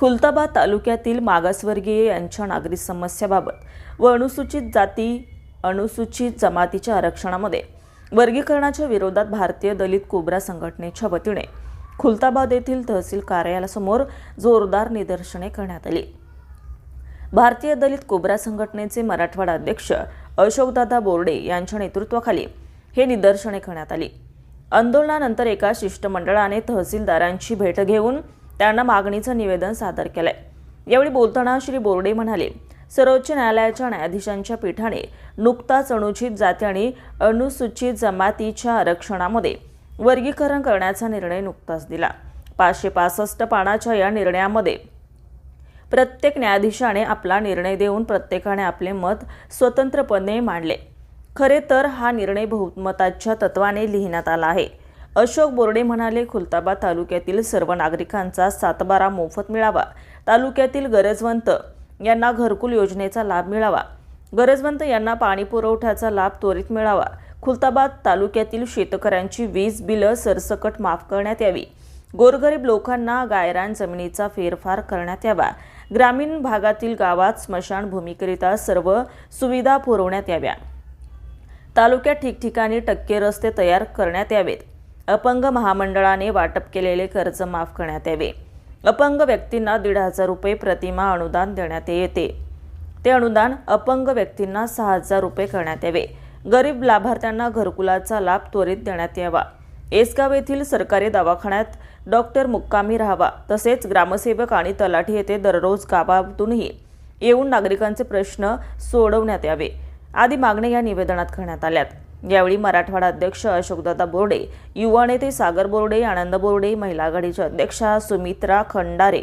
खुलताबाद तालुक्यातील मागासवर्गीय यांच्या नागरी समस्याबाबत व अनुसूचित जाती अनुसूचित जमातीच्या आरक्षणामध्ये वर्गीकरणाच्या विरोधात भारतीय दलित कोबरा संघटनेच्या वतीने खुलताबाद येथील तहसील कार्यालयासमोर जोरदार निदर्शने करण्यात आली. भारतीय दलित कोबरा संघटनेचे मराठवाडा अध्यक्ष अशोकदादा बोर्डे यांच्या नेतृत्वाखाली हे निदर्शने करण्यात आली. आंदोलनानंतर एका शिष्टमंडळाने तहसीलदारांची भेट घेऊन त्यांना मागणीचं निवेदन सादर केलंय. यावेळी बोलताना श्री बोर्डे म्हणाले सर्वोच्च न्यायालयाच्या न्यायाधीशांच्या पीठाने नुकताच अनुचित जाती आणि अनुसूचित जमातीच्या आरक्षणामध्ये वर्गीकरण करण्याचा निर्णय नुकताच दिला. पाचशे पासष्ट पानाच्या या निर्णयामध्ये प्रत्येक न्यायाधीशाने आपला निर्णय देऊन प्रत्येकाने आपले मत स्वतंत्रपणे मांडले. खरे तर हा निर्णय बहुमताच्या तत्वाने लिहिण्यात आला आहे. अशोक बोर्डे म्हणाले खुलताबाद तालुक्यातील सर्व नागरिकांचा सातबारा मोफत मिळावा. तालुक्यातील गरजवंत यांना घरकुल योजनेचा लाभ मिळावा. गरजवंत यांना पाणी पुरवठ्याचा लाभ त्वरित मिळावा. खुलताबाद तालुक्यातील शेतकऱ्यांची वीज बिलं सरसकट माफ करण्यात यावी. गोरगरीब लोकांना गायरान जमिनीचा फेरफार करण्यात यावा. ग्रामीण भागातील गावात स्मशानभूमीकरिता सर्व सुविधा पुरवण्यात याव्या. तालुक्यात ठिकठिकाणी टक्के रस्ते तयार करण्यात यावेत. अपंग महामंडळाने वाटप केलेले कर्ज माफ करण्यात यावे. अपंग व्यक्तींना दीड हजार रुपये प्रतिमा अनुदान देण्यात येते. ते अनुदान अपंग व्यक्तींना सहा हजार रुपये करण्यात यावे. गरीब लाभार्थ्यांना घरकुलाचा लाभ त्वरित देण्यात यावा. एसगाव येथील सरकारी दवाखान्यात डॉक्टर मुक्कामी राहावा तसेच ग्रामसेवक आणि तलाठी येथे दररोज गावातूनही येऊन नागरिकांचे प्रश्न सोडवण्यात यावे आदी मागण्या या निवेदनात करण्यात आल्यात. यावेळी मराठवाडा अध्यक्ष अशोकदादा बोर्डे युवा नेते सागर बोर्डे आनंद बोर्डे महिला आघाडीच्या अध्यक्षा सुमित्रा खंडारे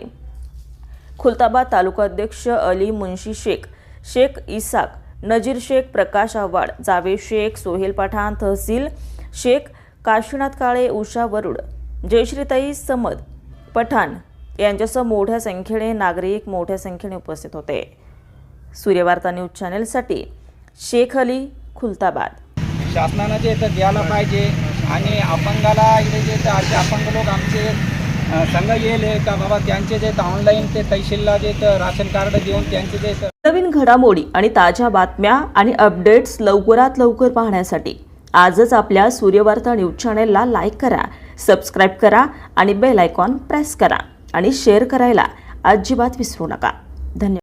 खुलताबाद तालुका अध्यक्ष अली मुन्शी शेख शेख इसाक नजीर शेख प्रकाश आव्हाड जावेद शेख सोहेल पठाण तहसील शेख काशीनाथ काळे उषा वरुड जयश्रीताई समद पठाण यांच्यासह मोठ्या संख्येने नागरिक मोठ्या संख्येने उपस्थित होते. सूर्यवार्ता न्यूज चॅनेलसाठी शेख अली खुलताबाद. शासनानं जे तर द्यायला पाहिजे आणि अपंगाला इथे जे तर असे अपंग लोक आमचे संघ येईल का बाबा त्यांचे जे ऑनलाईन ते तहसीलला जे तर राशन कार्ड देऊन त्यांचे जे नवीन घडामोडी आणि ताज्या बातम्या आणि अपडेट्स लवकरात लवकर पाहण्यासाठी आजच आपल्या सूर्यवार्ता न्यूज चॅनेलला लाईक करा सबस्क्राईब करा आणि बेल आयकॉन प्रेस करा आणि शेअर करायला अजिबात विसरू नका. धन्यवाद.